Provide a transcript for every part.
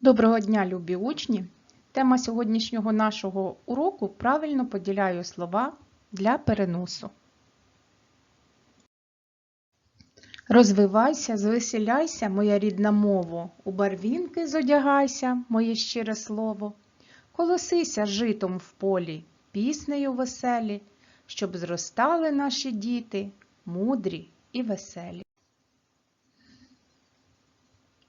Доброго дня, любі учні! Тема сьогоднішнього нашого уроку правильно поділяю слова для переносу. Розвивайся, звеселяйся, моя рідна мова, у барвінки зодягайся, моє щире слово, колосися житом в полі, піснею веселі, щоб зростали наші діти, мудрі і веселі.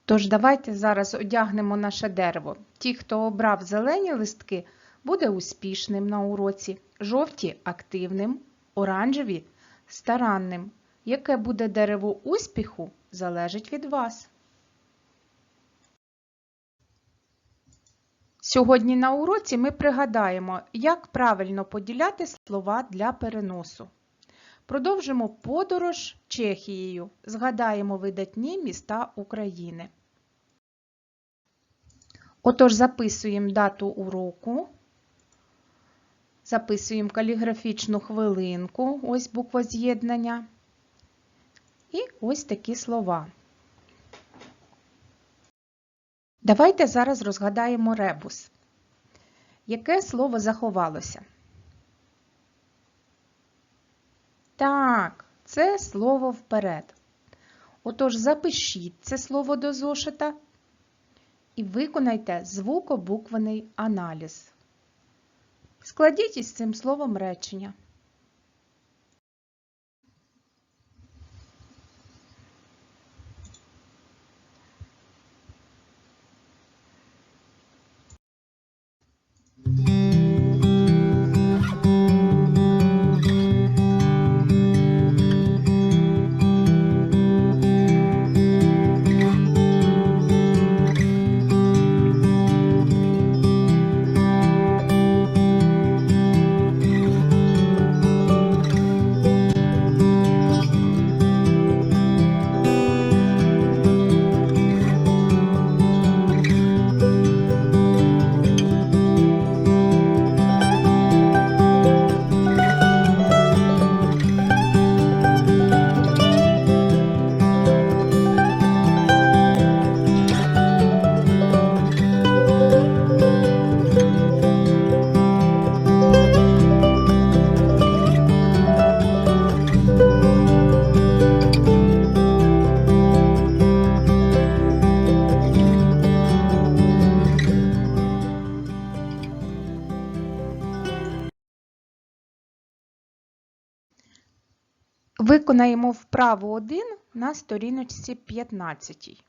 Тож давайте зараз одягнемо наше дерево. Ті, хто обрав зелені листки, буде успішним на уроці, жовті активним, оранжеві старанним. Яке буде дерево успіху, залежить від вас. Сьогодні на уроці ми пригадаємо, як правильно поділяти слова для переносу. Продовжимо подорож Чехією. Згадаємо видатні міста України. Отож, записуємо дату уроку, записуємо каліграфічну хвилинку, ось буква з'єднання. І ось такі слова. Давайте зараз розгадаємо ребус. Яке слово заховалося? Так, це слово вперед. Отож, запишіть це слово до зошита і виконайте звукобуквений аналіз. Складіть із цим словом речення. Виконаємо вправу 1 на сторіночці 15.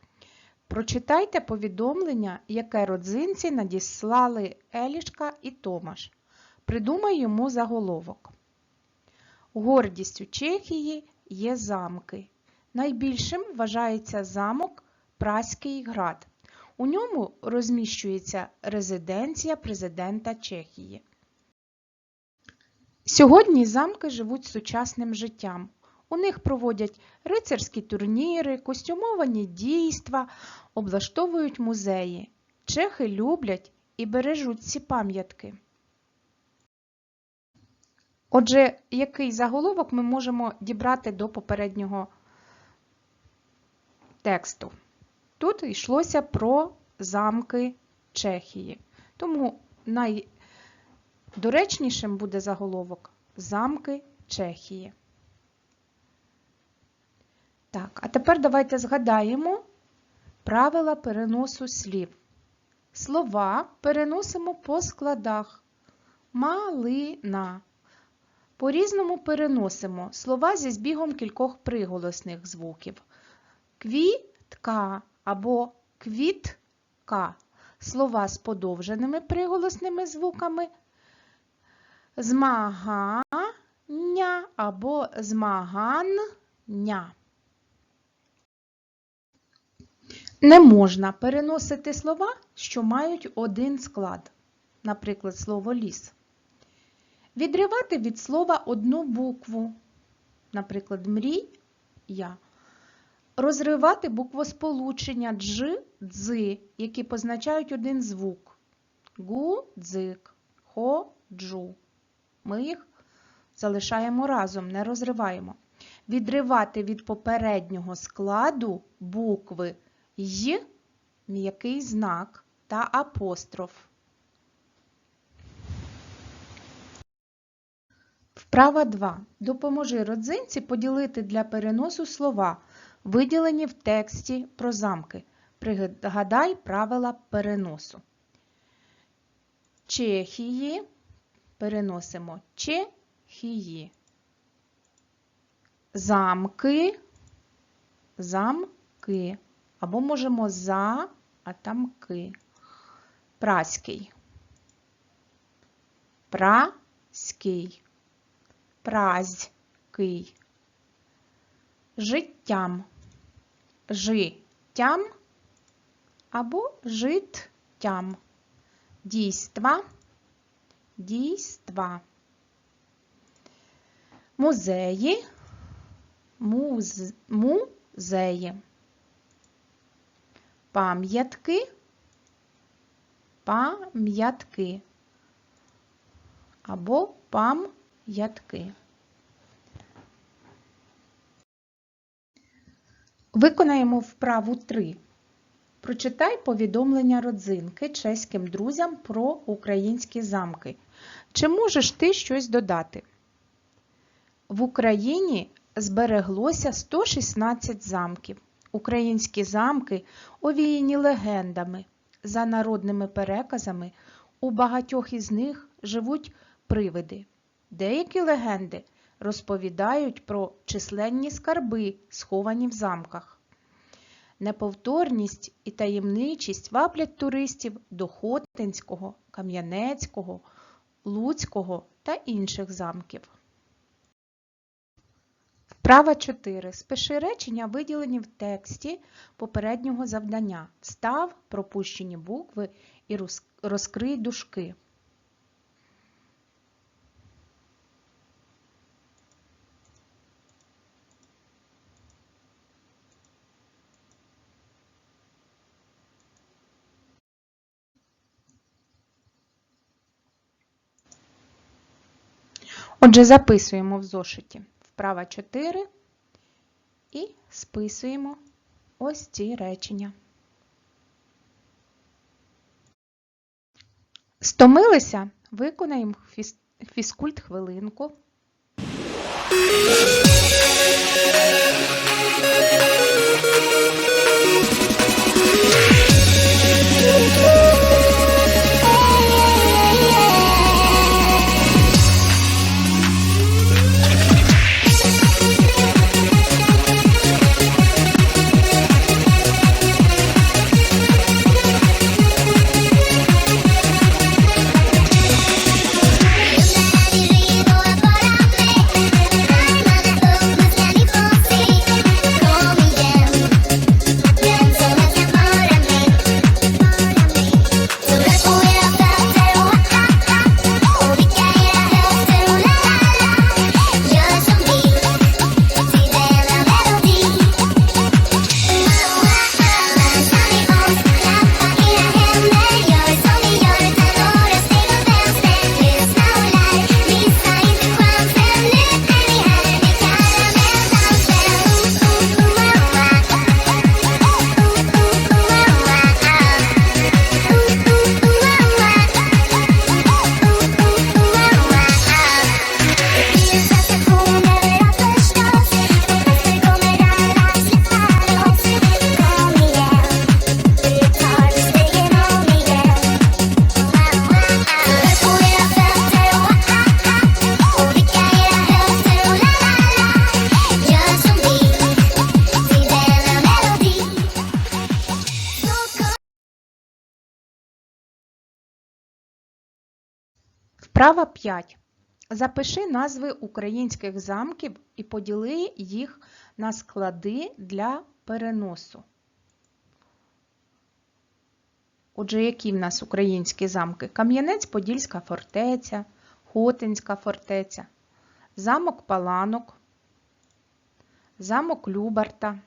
Прочитайте повідомлення, яке родзинці надіслали Елішка і Томаш. Придумай йому заголовок. Гордістю Чехії є замки. Найбільшим вважається замок Праський град. У ньому розміщується резиденція президента Чехії. Сьогодні замки живуть сучасним життям. У них проводять рицарські турніри, костюмовані дійства, облаштовують музеї. Чехи люблять і бережуть ці пам'ятки. Отже, який заголовок ми можемо дібрати до попереднього тексту? Тут йшлося про замки Чехії. Тому найдоречнішим буде заголовок Замки Чехії. Так, а тепер давайте згадаємо правила переносу слів. Слова переносимо по складах. Малина. По-різному переносимо слова зі збігом кількох приголосних звуків. Квітка або квітка. Слова з подовженими приголосними звуками. Змагання або змагання. Не можна переносити слова, що мають один склад, наприклад, слово ліс. Відривати від слова одну букву, наприклад, мрія. Розривати буквосполучення дж, дзи, які позначають один звук. Гу-дзик, хо-джу. Ми їх залишаємо разом, не розриваємо. Відривати від попереднього складу букви й м'який знак та апостроф. Вправа 2. Допоможи родзинці поділити для переносу слова, виділені в тексті про замки. Пригадай правила переносу. Чехії переносимо Чехії. Замки, замки. Або можемо за, а там ки. Праський. Праський. Празький. Життям. Життям або життям. Дійства. Дійства. Музеї. Муз... Музеї. Пам'ятки. Пам'ятки. Або пам'ятки. Виконаємо вправу 3. Прочитай повідомлення родзинки чеським друзям про українські замки. Чи можеш ти щось додати? В Україні збереглося 116 замків. Українські замки овіяні легендами. За народними переказами, у багатьох із них живуть привиди. Деякі легенди розповідають про численні скарби, сховані в замках. Неповторність і таємничість ваблять туристів до Хотинського, Кам'янецького, Луцького та інших замків. Вправа 4. Спиши речення, виділені в тексті попереднього завдання. Встав пропущені букви і розкрий дужки. Отже, записуємо в зошиті вправа 4 і списуємо ось ці речення. Стомилися? Виконаємо фізкульт хвилинку. Вправа 5. Запиши назви українських замків і поділи їх на склади для переносу. Отже, які в нас українські замки? Кам'янець-Подільська фортеця, Хотинська фортеця, замок Паланок, замок Любарта,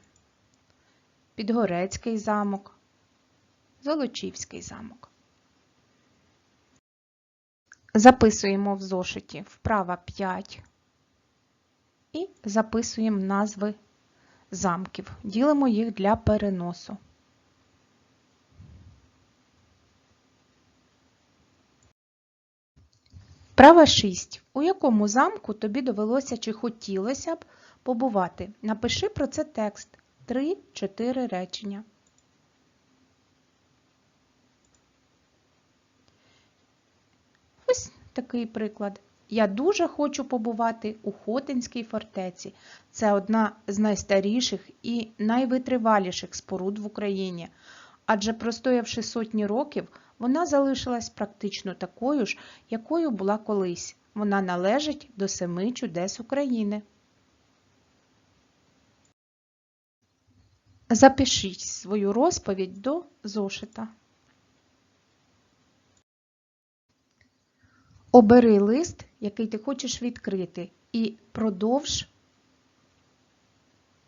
Підгорецький замок, Золочівський замок. Записуємо в зошиті вправа 5 і записуємо назви замків. Ділимо їх для переносу. Права 6. У якому замку тобі довелося чи хотілося б побувати? Напиши про це текст 3-4 речення. Такий приклад. Я дуже хочу побувати у Хотинській фортеці. Це одна з найстаріших і найвитриваліших споруд в Україні. Адже простоявши сотні років, вона залишилась практично такою ж, якою була колись. Вона належить до семи чудес України. Запишіть свою розповідь до зошита. Обери лист, який ти хочеш відкрити, і продовж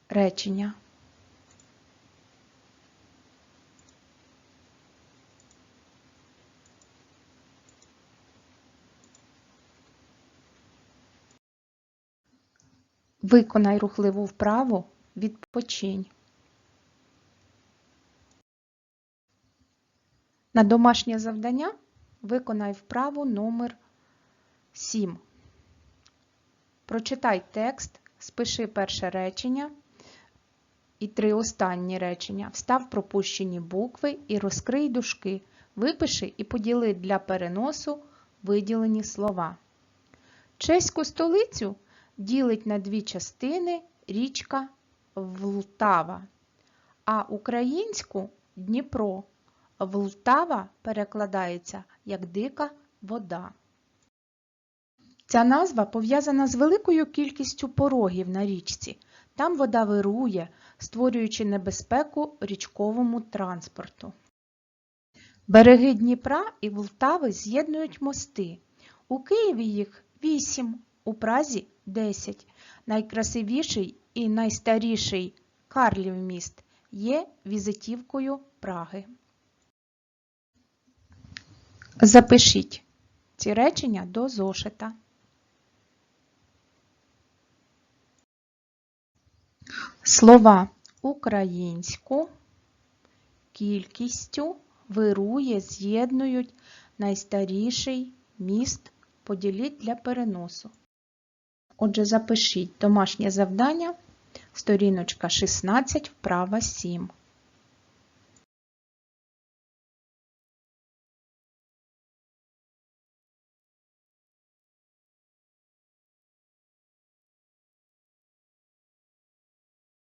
речення. Виконай рухливу вправу, відпочинь. На домашнє завдання виконай вправу номер 7. Прочитай текст, спиши перше речення і три останні речення. Встав пропущені букви і розкрий дужки. Випиши і поділи для переносу виділені слова. Чеську столицю ділить на дві частини річка Влтава, а українську Дніпро. Влтава перекладається як дика вода. Ця назва пов'язана з великою кількістю порогів на річці. Там вода вирує, створюючи небезпеку річковому транспорту. Береги Дніпра і Влтави з'єднують мости. У Києві їх 8, у Празі 10. Найкрасивіший і найстаріший Карлів міст є візитівкою Праги. Запишіть ці речення до зошита. Слова українську кількістю вирує, з'єднують найстаріший міст поділіть для переносу. Отже, запишіть домашнє завдання, сторіночка 16, вправа 7.